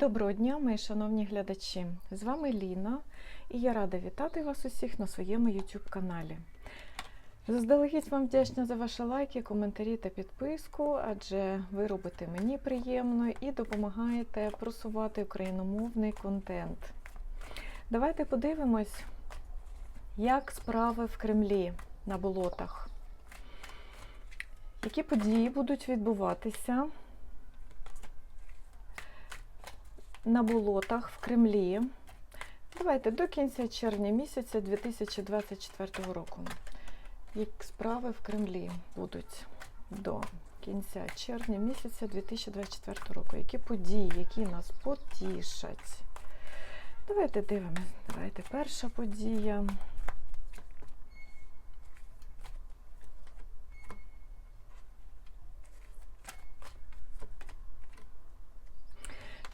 Доброго дня, мої шановні глядачі! З вами Ліна, і я рада вітати вас усіх на своєму YouTube каналі. Заздалегідь вам вдячна за ваші лайки, коментарі та підписку, адже ви робите мені приємно і допомагаєте просувати україномовний контент. Давайте подивимось, як справи в Кремлі на болотах. Які події будуть відбуватися на болотах в Кремлі. Давайте до кінця червня місяця 2024 року. Як справи в Кремлі будуть до кінця червня місяця 2024 року. Які події, які нас потішать? Давайте дивимось. Давайте перша подія.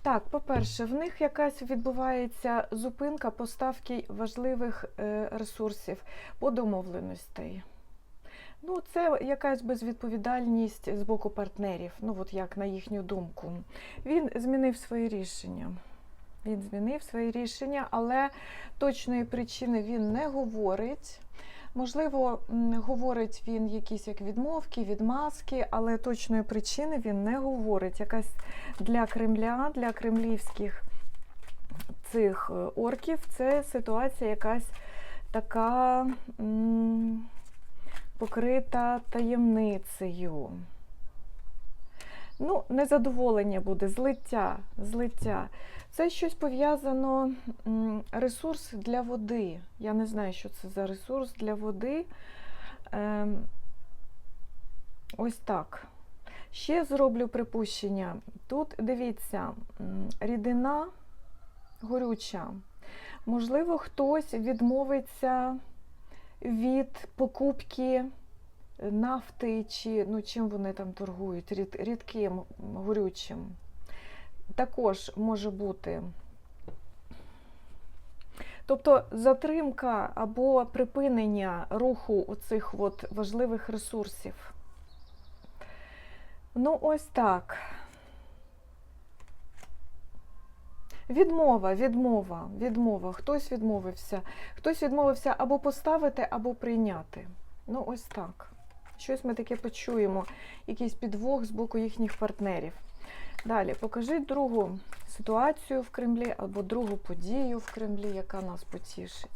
Так, по-перше, в них якась відбувається зупинка поставки важливих е, ресурсів по домовленостей. Ну, це якась безвідповідальність з боку партнерів, ну от як на їхню думку. Він змінив свої рішення. Він змінив свої рішення, але точної причини він не говорить. Можливо, говорить він якісь як відмовки, відмазки, але точної причини він не говорить. Якась для Кремля, для кремлівських цих е, орків це ситуація якась така м, покрита таємницею. Ну, незадоволення буде, злиття, злиття. Це щось пов'язано, ресурс для води. Я не знаю, що це за ресурс для води. Ем, ось так. Ще зроблю припущення. Тут дивіться, рідина горюча. Можливо, хтось відмовиться від покупки нафти, чи ну, чим вони там торгують, рід, рідким горючим. Також може бути. Тобто затримка або припинення руху оцих от важливих ресурсів. Ну, ось так. Відмова, відмова, відмова. Хтось відмовився. Хтось відмовився або поставити, або прийняти. Ну, ось так. Щось ми таке почуємо, якийсь підвох з боку їхніх партнерів. Далі, покажіть другу ситуацію в Кремлі або другу подію в Кремлі, яка нас потішить.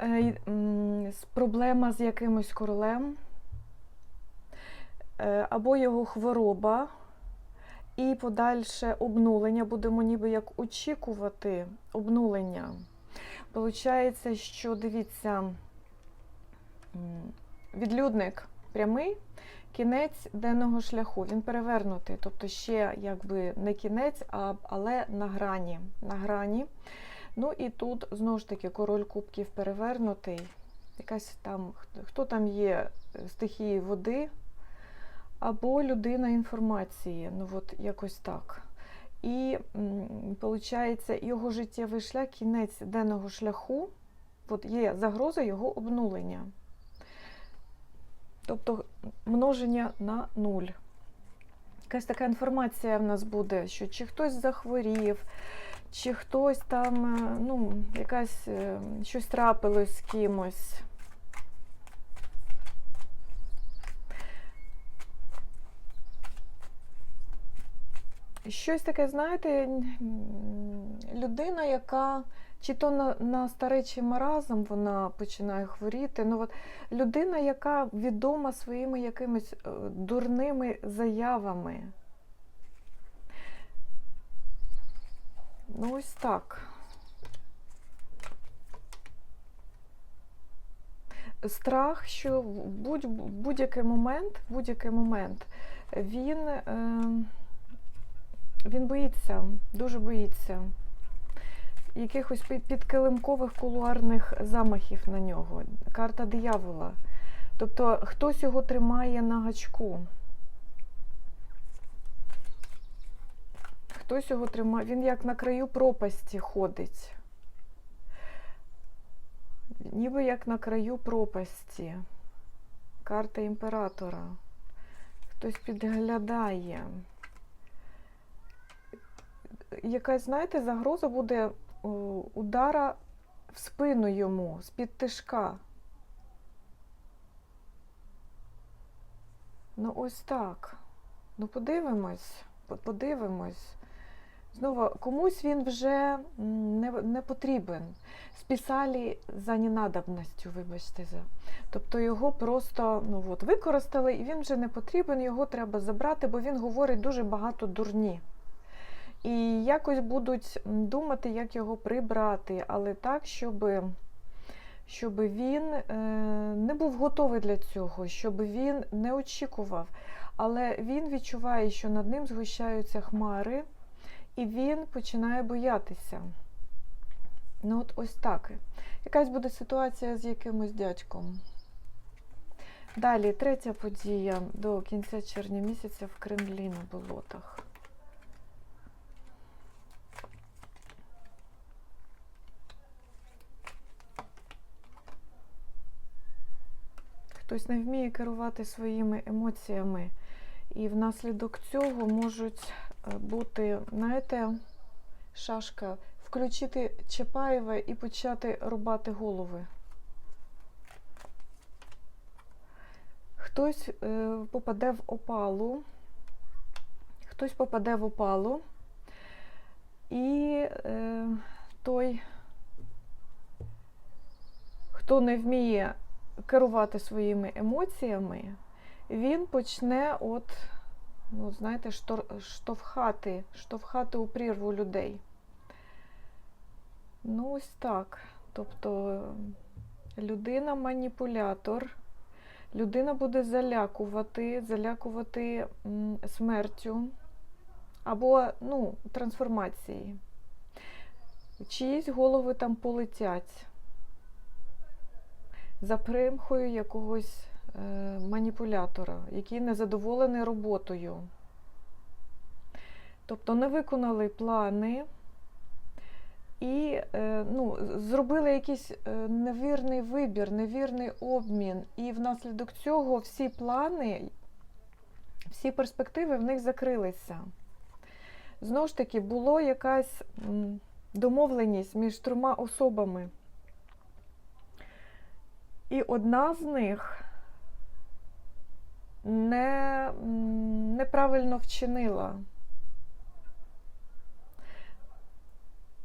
Е, Проблема з якимось королем, е, або його хвороба, і подальше обнулення. Будемо ніби як очікувати обнулення. Получається, що дивіться, відлюдник прямий, кінець денного шляху. Він перевернутий, тобто ще якби не кінець, а, але на грані. На грані. Ну і тут знову ж таки король кубків перевернутий. Якась там, хто там є е, стихії води, або людина інформації. Ну, от якось так. І виходить, його життєвий шлях, кінець денного шляху, от є загроза його обнулення. Тобто множення на нуль. Якась така інформація в нас буде, що чи хтось захворів, чи хтось там, е, ну, якась е, щось трапилось з кимось. Щось таке, знаєте, людина, яка чи то на, на старечий маразм вона починає хворіти. Ну, от, людина, яка відома своїми якимись е, дурними заявами. Ну, ось так. Страх, що в будь- будь-який момент, в будь-який момент він. Е, він боїться, дуже боїться якихось пі- підкилимкових кулуарних замахів на нього. Карта диявола. Тобто хтось його тримає на гачку. Хтось його тримає, він як на краю пропасті ходить. ніби як на краю пропасті. Карта імператора. Хтось підглядає. Якась, знаєте, загроза буде удара в спину йому з-під тишка. Ну, ось так. Ну, подивимось, подивимось. Знову, комусь він вже не, не потрібен. Списали за ненадобністю, вибачте за. Тобто його просто ну, от, використали, і він вже не потрібен, його треба забрати, бо він говорить дуже багато дурні. І якось будуть думати, як його прибрати, але так, щоб, щоб він е, не був готовий для цього, щоб він не очікував. Але він відчуває, що над ним згущаються хмари, і він починає боятися. Ну, от ось так. Якась буде ситуація з якимось дядьком. Далі, третя подія до кінця червня місяця в Кремлі на болотах. Хтось не вміє керувати своїми емоціями, і внаслідок цього можуть е, бути, знаєте, шашка, включити Чапаєва і почати рубати голови. Хтось е, попаде в опалу, хтось попаде в опалу, і е, той, хто не вміє керувати своїми емоціями, він почне от, ну, знаєте, штовхати, штовхати у прірву людей. Ну, ось так. Тобто людина маніпулятор, людина буде залякувати, залякувати смертю або ну, трансформації. Чиїсь голови там полетять за примхою якогось е, маніпулятора, який незадоволений роботою. Тобто не виконали плани і е, ну, зробили якийсь е, невірний вибір, невірний обмін. І внаслідок цього всі плани, всі перспективи в них закрилися. Знову ж таки, була якась домовленість між трьома особами. І одна з них не, неправильно вчинила.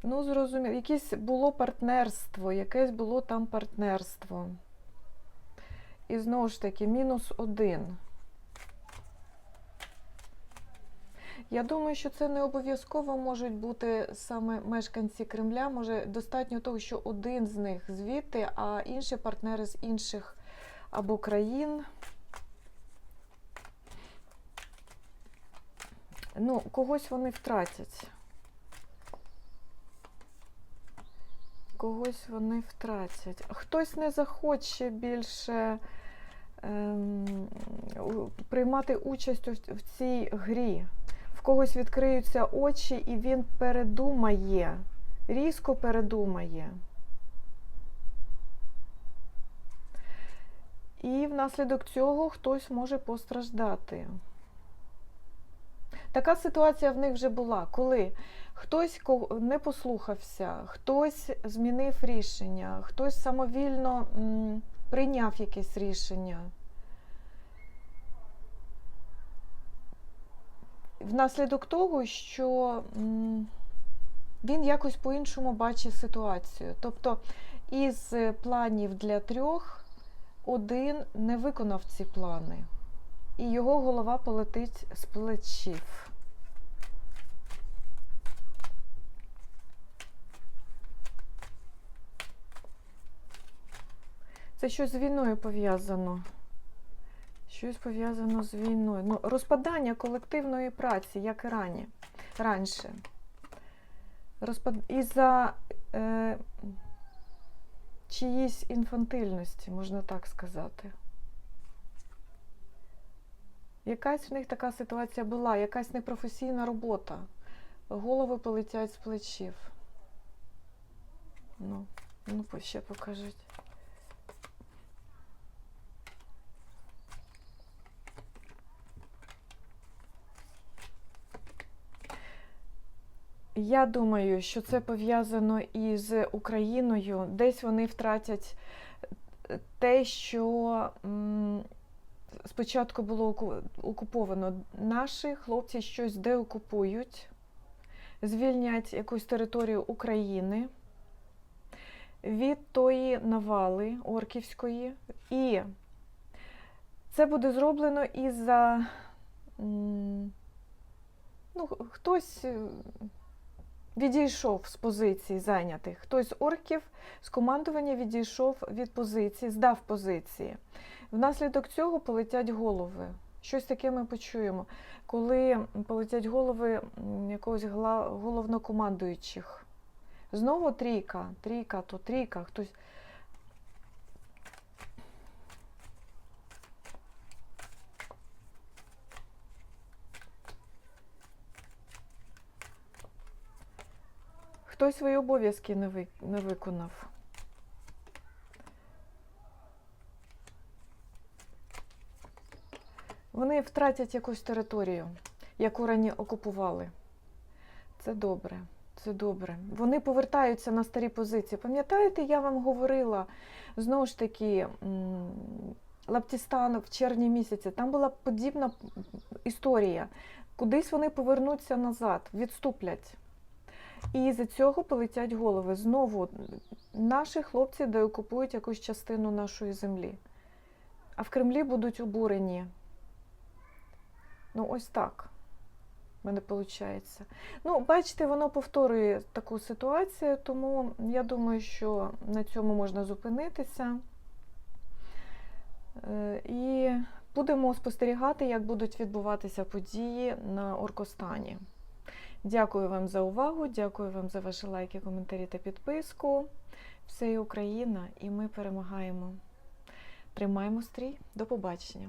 Ну, зрозуміло, якесь було партнерство, якесь було там партнерство. І знову ж таки, мінус один. Я думаю, що це не обов'язково можуть бути саме мешканці Кремля. Може, достатньо того, що один з них звідти, а інші партнери з інших або країн. Ну, когось вони втратять. Когось вони втратять. Хтось не захоче більше ем, приймати участь в цій грі. Когось відкриються очі, і він передумає, різко передумає. І внаслідок цього хтось може постраждати. Така ситуація в них вже була, коли хтось не послухався, хтось змінив рішення, хтось самовільно прийняв якесь рішення. Внаслідок того, що він якось по-іншому бачить ситуацію. Тобто із планів для трьох один не виконав ці плани, і його голова полетить з плечів. Це щось з війною пов'язано. Щось пов'язано з війною. Ну, розпадання колективної праці, як і рані, раніше. Розпад... Із-за е, чиїсь інфантильності, можна так сказати. Якась в них така ситуація була, якась непрофесійна робота. Голови полетять з плечів. Ну, ну ще покажіть. Я думаю, що це пов'язано із Україною. Десь вони втратять е, те, що спочатку було окуповано. Наші хлопці щось деокупують, звільнять якусь територію України від тої навали орківської. І це буде зроблено із-за. Ну, хтось е, відійшов з позицій зайнятих. Хтось з орків з командування відійшов від позиції, здав позиції. Внаслідок цього полетять голови. Щось таке ми почуємо, коли полетять голови якогось головнокомандуючих. Знову трійка, трійка, то трійка, хтось. Хтось свої обов'язки не, ви, не виконав. Вони втратять якусь територію, яку рані окупували. Це добре, це добре. Вони повертаються на старі позиції. Пам'ятаєте, я вам говорила знову ж таки. Лаптістан в червні місяці, там була подібна історія. Кудись вони повернуться назад, відступлять. І з цього полетять голови. Знову наші хлопці деокупують якусь частину нашої землі. А в Кремлі будуть обурені. Ну, ось так. В мене виходить. Ну, бачите, воно повторює таку ситуацію, тому я думаю, що на цьому можна зупинитися. Е, І будемо спостерігати, як будуть відбуватися події на Оркостані. Дякую вам за увагу, дякую вам за ваші лайки, коментарі та підписку. Все є Україна, і ми перемагаємо. Тримаємо стрій. До побачення.